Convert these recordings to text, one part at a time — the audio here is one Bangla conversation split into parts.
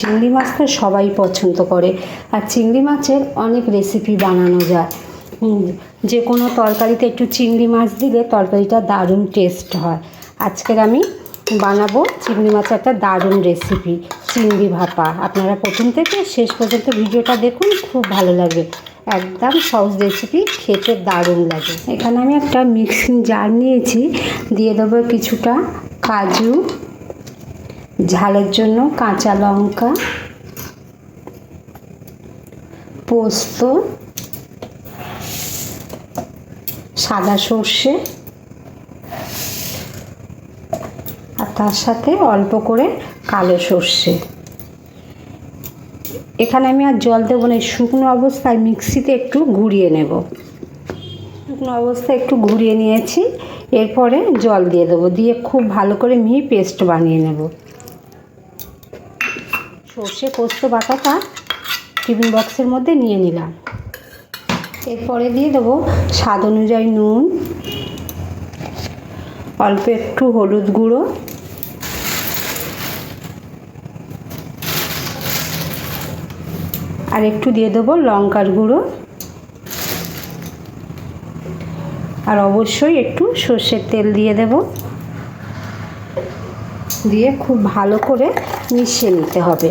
চিংড়ি মাছ তো সবাই পছন্দ করে। আর চিংড়ি মাছের অনেক রেসিপি বানানো যায়। যে কোনো তরকারিতে একটু চিংড়ি মাছ দিলে তরকারিটা দারুণ টেস্ট হয়। আজকের আমি বানাবো চিংড়ি মাছের একটা দারুণ রেসিপি চিংড়ি ভাপা। আপনারা প্রথম থেকে শেষ পর্যন্ত ভিডিওটা দেখুন, খুব ভালো লাগবে। একদম সহজ রেসিপি খেতে দারুণ লাগে। এখানে আমি একটা মিক্সিং জার নিয়েছি, দিয়ে দেবো কিছুটা কাজু ঝালের জন্য কাঁচা লঙ্কা, পোস্ত, সাদা সর্ষে, আর তার সাথে অল্প করে কালো সর্ষে। এখানে আমি আর জল দেবো না শুকনো অবস্থায় মিক্সিতে একটু ঘুরিয়ে নেব। শুকনো অবস্থায় একটু ঘুরিয়ে নিয়েছি, এরপরে জল দিয়ে দেবো, দিয়ে খুব ভালো করে মিহি পেস্ট বানিয়ে নেব। সর্ষে পোস্ত বাটাটা টিফিন বক্সের মধ্যে নিয়ে নিলাম। এরপরে দিয়ে দেবো স্বাদ অনুযায়ী নুন, অল্প একটু হলুদ গুঁড়ো, আর একটু দিয়ে দেবো লঙ্কার গুঁড়ো, আর অবশ্যই একটু সর্ষের তেল দিয়ে দেব। দিয়ে খুব ভালো করে মিশিয়ে নিতে হবে।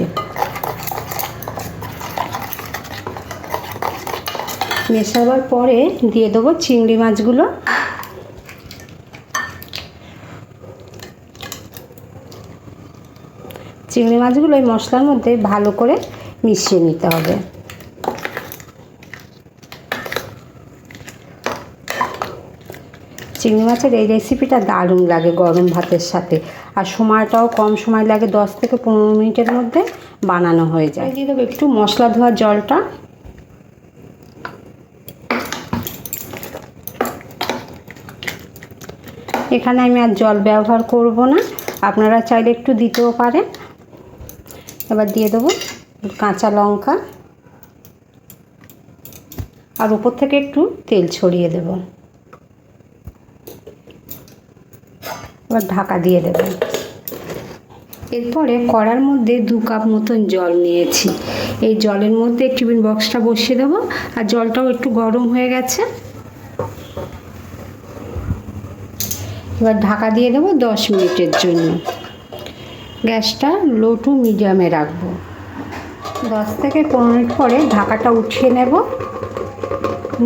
মেশাবার পরে দিয়ে দেবো চিংড়ি মাছগুলো। চিংড়ি মাছগুলো এই মশলার মধ্যে ভালো করে মিশিয়ে নিতে হবে। চিংড়ি মাছের এই রেসিপিটা দারুণ লাগে গরম ভাতের সাথে। আর সময়টাও কম সময় লাগে দশ থেকে পনেরো মিনিটের মধ্যে বানানো হয়ে যায়। দিয়ে দেবো একটু মশলা ধোয়ার জলটা। এখানে আমি আর জল ব্যবহার করব না। আপনারা চাইলে একটু দিতেও পারেন। এবার দিয়ে দেবো কাঁচা লঙ্কা। আর উপর থেকে একটু তেল ছড়িয়ে দেব। এবার ঢাকা দিয়ে দেব। এরপরে কড়ার মধ্যে দু কাপ মতন জল নিয়েছি। এই জলের মধ্যে টিফিন বক্সটা বসিয়ে দেবো। আর জলটাও একটু গরম হয়ে গেছে। এবার ঢাকা দিয়ে দেবো দশ মিনিটের জন্য। গ্যাসটা লো টু মিডিয়ামে রাখব। দশ থেকে পনেরো মিনিট পরে ঢাকাটা উঠিয়ে নেব।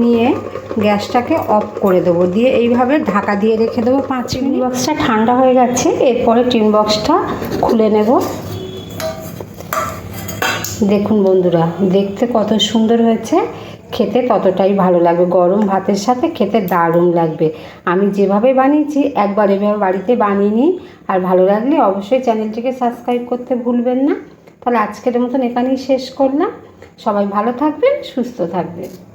নিয়ে গ্যাসটাকে অফ করে দেবো। দিয়ে এইভাবে ঢাকা দিয়ে রেখে দেবো পাঁচ মিনিট। বক্সটা ঠান্ডা হয়ে গেছে এরপরে টিন বক্সটা খুলে নেব। দেখুন বন্ধুরা দেখতে কত সুন্দর হয়েছে খেতে ততটাই ভালো লাগবে। গরম ভাতের সাথে খেতে দারুণ লাগবে। আমি যেভাবে বানিয়েছি একবার এভাবে বাড়িতে বানিয়ে নিই আর ভালো লাগলে অবশ্যই চ্যানেলটিকে সাবস্ক্রাইব করতে ভুলবেন না। তাহলে আজকের মতন এখানেই শেষ করলাম। সবাই ভালো থাকবেন সুস্থ থাকবেন।